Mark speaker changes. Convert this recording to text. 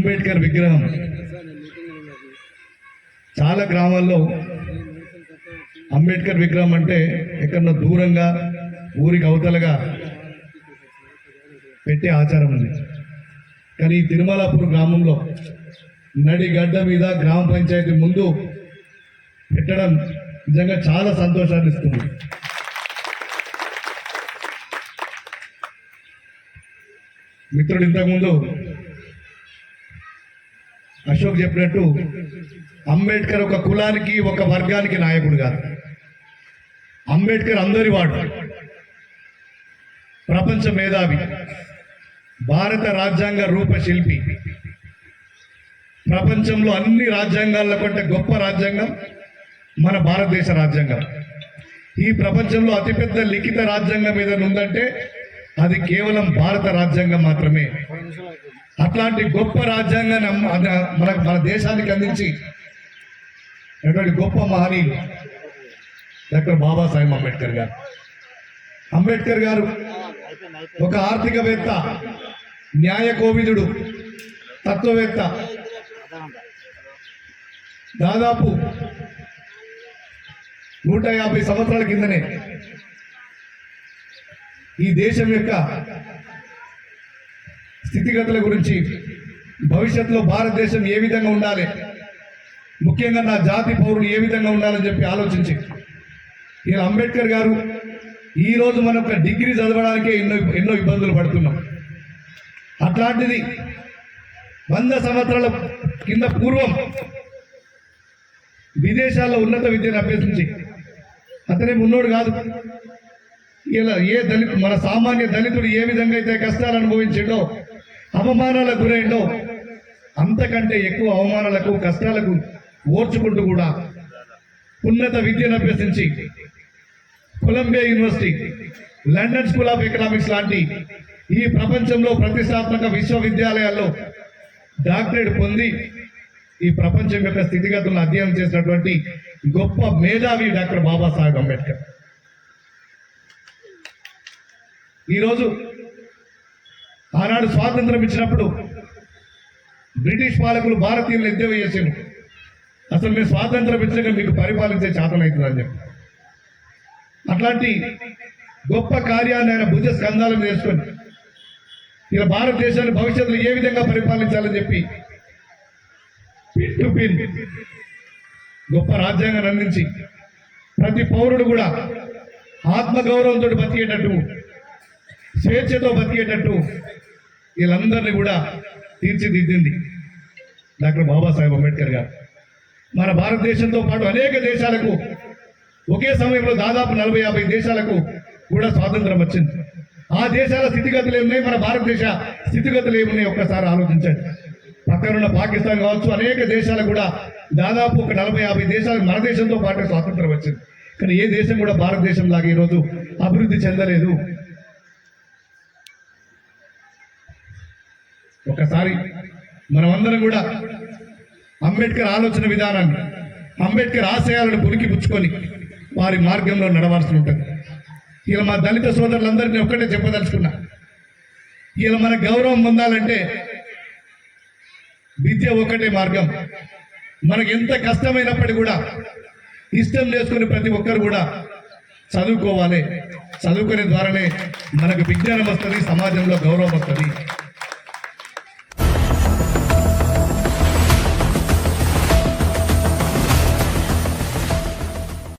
Speaker 1: అంబేద్కర్ విగ్రహం. చాలా గ్రామాల్లో అంబేద్కర్ విగ్రహం అంటే ఎక్కడన్నా దూరంగా ఊరికి అవతలగా పెట్టే ఆచారం ఉంది కానీ ఈ తిరుమలాపూర్ గ్రామంలో నడిగడ్డ మీద గ్రామ పంచాయతీ ముందు పెట్టడం నిజంగా చాలా సంతోషాన్ని ఇస్తుంది. మిత్రుడు ఇంతకుముందు అశోక్ చెప్పినట్టు అంబేద్కర్ ఒక కులానికి ఒక వర్గానికి నాయకుడు కాదు. అంబేద్కర్ అందరి వాడు. ప్రపంచ మేధావి. భారత రాజ్యాంగ రూపశిల్పి. ప్రపంచంలో అన్ని రాజ్యాంగాల కంటే గొప్ప రాజ్యాంగం మన భారతదేశ రాజ్యాంగం. ఈ ప్రపంచంలో అతిపెద్ద లిఖిత రాజ్యాంగం ఏదైనా ఉందంటే అది కేవలం భారత రాజ్యాంగం మాత్రమే. అట్లాంటి గొప్ప రాజ్యాంగాన్ని మనకు మన మన దేశానికి అందించి అటువంటి గొప్ప మహనీయులు డాక్టర్ బాబాసాహెబ్ అంబేద్కర్ గారు. అంబేద్కర్ గారు ఒక ఆర్థికవేత్త న్యాయ కోవిదుడు తత్వవేత్త. దాదాపు నూట యాభై సంవత్సరాల కిందనే ఈ దేశం యొక్క స్థితిగతుల గురించి భవిష్యత్తులో భారతదేశం ఏ విధంగా ఉండాలి ముఖ్యంగా నా జాతి పౌరులు ఏ విధంగా ఉండాలని చెప్పి ఆలోచించి. ఇలా అంబేద్కర్ గారు ఈరోజు మన మనం ఒక డిగ్రీ చదవడానికే ఎన్నో ఎన్నో ఇబ్బందులు పడుతున్నాం. అట్లాంటిది వంద సంవత్సరాల కింద పూర్వం విదేశాల్లో ఉన్నత విద్యను అభ్యసించి అతనే ఉన్నోడు కాదు. ఇలా ఏ దళితు మన సామాన్య దళితుడు ఏ విధంగా అయితే కష్టాలు అనుభవించిండో అవమానాలకు గురైండో అంతకంటే ఎక్కువ అవమానాలకు కష్టాలకు ఓర్చుకుంటూ కూడా ఉన్నత విద్యను అభ్యసించి Columbia University London School of Economics లాంటి ఈ ప్రపంచంలో ప్రతిష్టాత్మక విశ్వవిద్యాలయాల్లో డాక్టరేట్ పొంది ఈ ప్రపంచం యొక్క స్థితిగతులను అధ్యయనం చేసినటువంటి గొప్ప మేధావి డాక్టర్ బాబాసాహెబ్ అంబేద్కర్. ఈరోజు ఆనాడు స్వాతంత్రం ఇచ్చినప్పుడు బ్రిటిష్ పాలకులు భారతీయులు ఎద్దేవా చేసిండు అసలు మీరు స్వాతంత్రం ఇచ్చాక మీకు పరిపాలించే చేతనవుతుంది అని చెప్పి. అట్లాంటి గొప్ప కార్యాన్ని ఆయన భుజ స్కంధాలను చేసుకొని ఇలా భారతదేశాన్ని భవిష్యత్తులో ఏ విధంగా పరిపాలించాలని చెప్పి పిన్ టు పిన్ గొప్ప రాజ్యాంగాన్ని అందించి ప్రతి పౌరుడు కూడా ఆత్మగౌరవంతో బతికేటట్టు స్వేచ్ఛతో బతికేటట్టు వీళ్ళందరినీ కూడా తీర్చిదిద్దింది డాక్టర్ బాబాసాహెబ్ అంబేద్కర్ గారు. మన భారతదేశంతో పాటు అనేక దేశాలకు ఒకే సమయంలో దాదాపు నలభై యాభై దేశాలకు కూడా స్వాతంత్రం వచ్చింది. ఆ దేశాల స్థితిగతులు ఏమున్నాయి? మన భారతదేశ స్థితిగతులు ఏమున్నాయి? ఒక్కసారి ఆలోచించండి. పక్కనున్న పాకిస్తాన్ కావచ్చు అనేక దేశాలకు కూడా దాదాపు ఒక నలభై యాభై దేశాలకు మన దేశంతో పాటు స్వాతంత్రం వచ్చింది. కానీ ఏ దేశం కూడా భారతదేశం లాగా ఈరోజు అభివృద్ధి చెందలేదు. ఒకసారి మనమందరం కూడా అంబేద్కర్ ఆలోచన విధానాన్ని అంబేద్కర్ ఆశయాలను పురికి పుచ్చుకొని వారి మార్గంలో నడవాల్సి ఉంటుంది. ఇలా మా దళిత సోదరులందరినీ ఒక్కటే చెప్పదలుచుకున్నా. ఇలా మన గౌరవం పొందాలంటే విద్య ఒక్కటే మార్గం. మనకు ఎంత కష్టమైనప్పటికీ కూడా ఇష్టం చేసుకుని ప్రతి ఒక్కరు కూడా చదువుకోవాలి. చదువుకునే ద్వారానే మనకు విజ్ఞానం వస్తుంది సమాజంలో గౌరవం వస్తుంది.